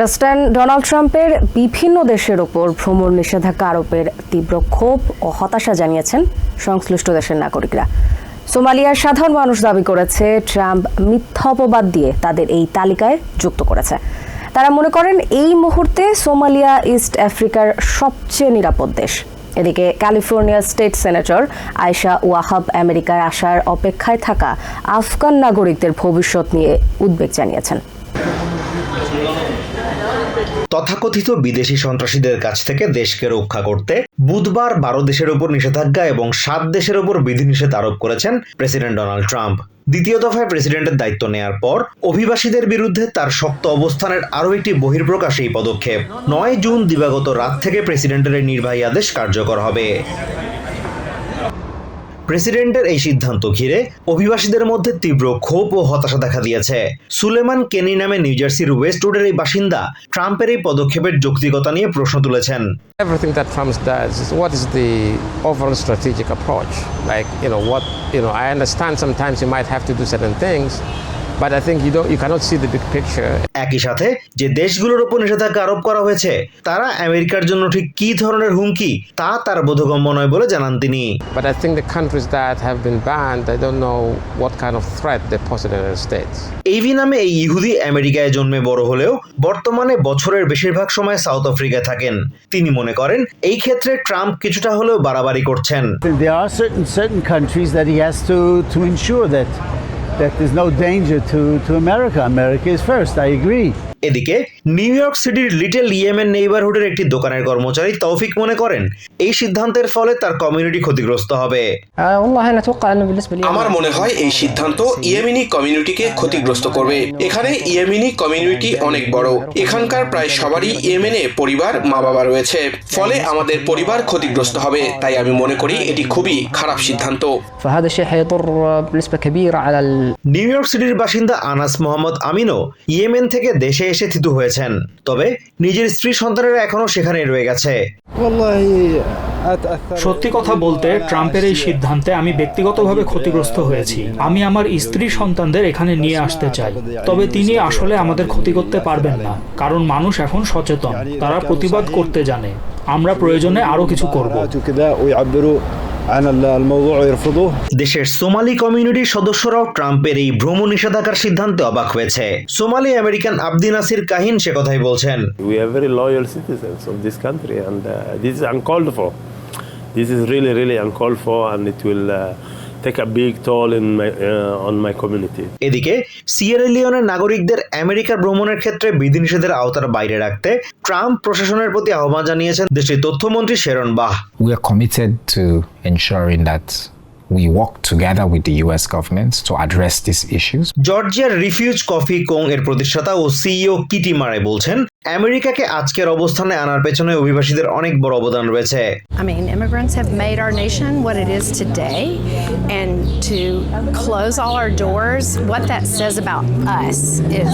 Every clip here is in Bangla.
প্রেসিডেন্ট ডোনাল্ড ট্রাম্পের বিভিন্ন দেশের ওপর ভ্রমণ নিষেধাজ্ঞা আরোপের তীব্র ক্ষোভ ও হতাশা জানিয়েছেন সংশ্লিষ্ট দেশের নাগরিকরা। সোমালিয়ার সাধারণ মানুষ দাবি করেছে, ট্রাম্প মিথ্যা অপবাদ দিয়ে তাদের এই তালিকায় যুক্ত করেছে। তারা মনে করেন এই মুহূর্তে সোমালিয়া ইস্ট আফ্রিকার সবচেয়ে নিরাপদ দেশ। এদিকে ক্যালিফোর্নিয়ার স্টেট সেনেটর আয়শা ওয়াহাব আমেরিকায় আসার অপেক্ষায় থাকা আফগান নাগরিকদের ভবিষ্যৎ নিয়ে উদ্বেগ জানিয়েছেন। তথাকথিত বিদেশি সন্ত্রাসীদের কাছ থেকে দেশকে রক্ষা করতে বুধবার বারো দেশের উপর নিষেধাজ্ঞা এবং সাত দেশের উপর বিধিনিষেধ আরোপ করেছেন প্রেসিডেন্ট ডোনাল্ড ট্রাম্প। দ্বিতীয় দফায় প্রেসিডেন্টের দায়িত্ব নেয়ার পর অভিবাসীদের বিরুদ্ধে তার শক্ত অবস্থানের আরও একটি বহির্প্রকাশ এই পদক্ষেপ। নয় জুন দিবাগত রাত থেকে প্রেসিডেন্টের এই নির্বাহী আদেশ কার্যকর হবে। প্রেসিডেন্টের এই সিদ্ধান্ত ঘিরে অভিবাসীদের মধ্যে তীব্র ক্ষোভ ও হতাশা দেখা দিয়েছে সুলেমান কেনি নামে নিউজার্সির ওয়েস্টউডের এই বাসিন্দা ট্রাম্পের এই পদক্ষেপের যৌক্তিকতা নিয়ে প্রশ্ন তুলেছেন Everything that Trump does is what is the overall strategic approach? Like, you know, what, you know, I understand sometimes you might have to do certain things, but I think you একই সাথে যে দেশগুলোর উপর নিষেধাজ্ঞা আরোপ করা হয়েছে তারা আমেরিকার জন্য ঠিক কি ধরনের হুমকি তা তার বোধগম্য নয় বলে জানান তিনি। But I think the countries that have been no what kind of threat এইভি নামে এই ইহুদি আমেরিকায় জন্মে বড় হলেও বর্তমানে বছরের বেশিরভাগ সময় সাউথ আফ্রিকায় থাকেন। তিনি মনে করেন এই ক্ষেত্রে ট্রাম্প কিছুটা হলেও বাড়াবাড়ি করছেন। They are countries that he has to to ensure that that there's no danger to, to America. America is first. I agree. এদিকে নিউ ইয়র্ক সিটির লিটল ইয়েমেন নেইবারহুডের একটি দোকানের কর্মচারী তৌফিক মনে করেন এই সিদ্ধান্তের ফলে তার কমিউনিটি ক্ষতিগ্রস্ত হবে। আমার মনে হয় এই সিদ্ধান্ত ইয়েমেনি কমিউনিটিকে ক্ষতিগ্রস্ত করবে। এখানে ইয়েমেনি কমিউনিটি অনেক বড়। এখানকার প্রায় সবারই ইয়েমেনে পরিবার মা বাবা রয়েছে। ফলে আমাদের পরিবার ক্ষতিগ্রস্ত হবে। তাই আমি মনে করি এটি খুবই খারাপ সিদ্ধান্ত। নিউ ইয়র্ক সিটির বাসিন্দা আনাস মোহাম্মদ আমিনও ইয়েমেন থেকে দেশে এসে থিতু হয়েছেন, তবে নিজের স্ত্রী সন্তানেরা এখনও সেখানেই রয়ে গেছে। সত্যি কথা বলতে, ট্রাম্পের এই সিদ্ধান্তে আমি ব্যক্তিগতভাবে ক্ষতিগ্রস্ত হয়েছি। আমি আমার স্ত্রী সন্তানদের এখানে নিয়ে আসতে চাই। তবে তিনি আসলে আমাদের ক্ষতি করতে পারবেন না, কারণ মানুষ এখন সচেতন। তারা প্রতিবাদ করতে জানে। আমরা প্রয়োজনে আরও কিছু করব। দেশের সোমালি কমিউনিটির সদস্যরাও ট্রাম্পের এই ভ্রমণ নিষেধাজ্ঞার সিদ্ধান্তে অবাক হয়েছে। Somali American Abdi Nasir Kahin সে কথাই বলছেন। We are very loyal citizens of this country and this is uncalled for this is really really uncalled for and it will take a big toll in my, uh, on my community. এদিকে সিয়েরা লিওনের নাগরিকদের আমেরিকা ভ্রমণের ক্ষেত্রে বিধিনিষেধের আওতার বাইরে রাখতে ট্রাম্প প্রশাসনের প্রতি আহ্বান জানিয়েছেন দেশটির তথ্যমন্ত্রী শেরন বাহ We are committed to ensuring that we work together with the US government to address these issues. জর্জিয়ার রিফিউজ কফি কোং এর প্রতিষ্ঠাতা ও সিইও কিটি মারে বলছেন আমেরিকাকে আজকের অবস্থানে আনার পেছনে অভিবাসীদের অনেক বড় অবদান রয়েছে I mean, immigrants have made our nation what it is today, and to close all our doors, what that says about us is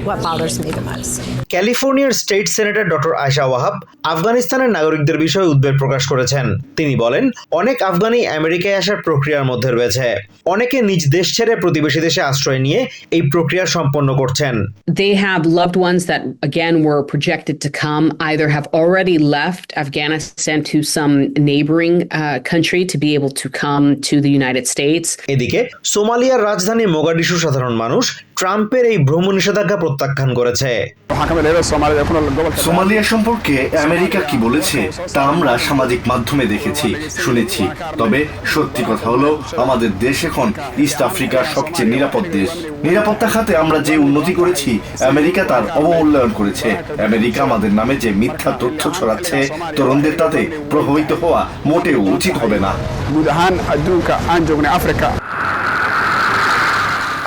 what bothers me the most. ক্যালিফোর্নিয়ার state senator doctor Ayesha Wahab আফগানিস্তানের নাগরিকদের বিষয়ে উদ্বেগ প্রকাশ করেছেন তিনি বলেন অনেক আফগানি আমেরিকায় আসার প্রক্রিয়ার মধ্যে রয়েছে অনেকে নিজ দেশ ছেড়ে প্রতিবেশী দেশে আশ্রয় নিয়ে এই প্রক্রিয়া সম্পন্ন করছেন They have loved ones that, again, were projected to come, either have already left Afghanistan to some neighboring uh, country to be able to come to the United States. এদিকে সোমালিয়ার রাজধানী মোগাডিশু সাধারণ মানুষ ট্রাম্পের এই ভ্রমণ নিষেধাজ্ঞা প্রত্যাখ্যান করেছে। সোমালিয়া সম্পর্কে আমেরিকা কি বলেছে, তা আমরা সামাজিক মাধ্যমে দেখেছি, শুনেছি। তবে সত্যি কথা হলো, আমাদের দেশ এখন ইস্ট আফ্রিকার সবচেয়ে নিরাপদ দেশ। নিরাপত্তা খাতে আমরা যে উন্নতি করেছি, আমেরিকা তার অবমূল্যায়ন করেছে। আমেরিকা আমাদের নামে যে মিথ্যা তথ্য ছড়াচ্ছে, তরুণদের তাতে প্রভাবিত হওয়া মোটেও উচিত হবে না।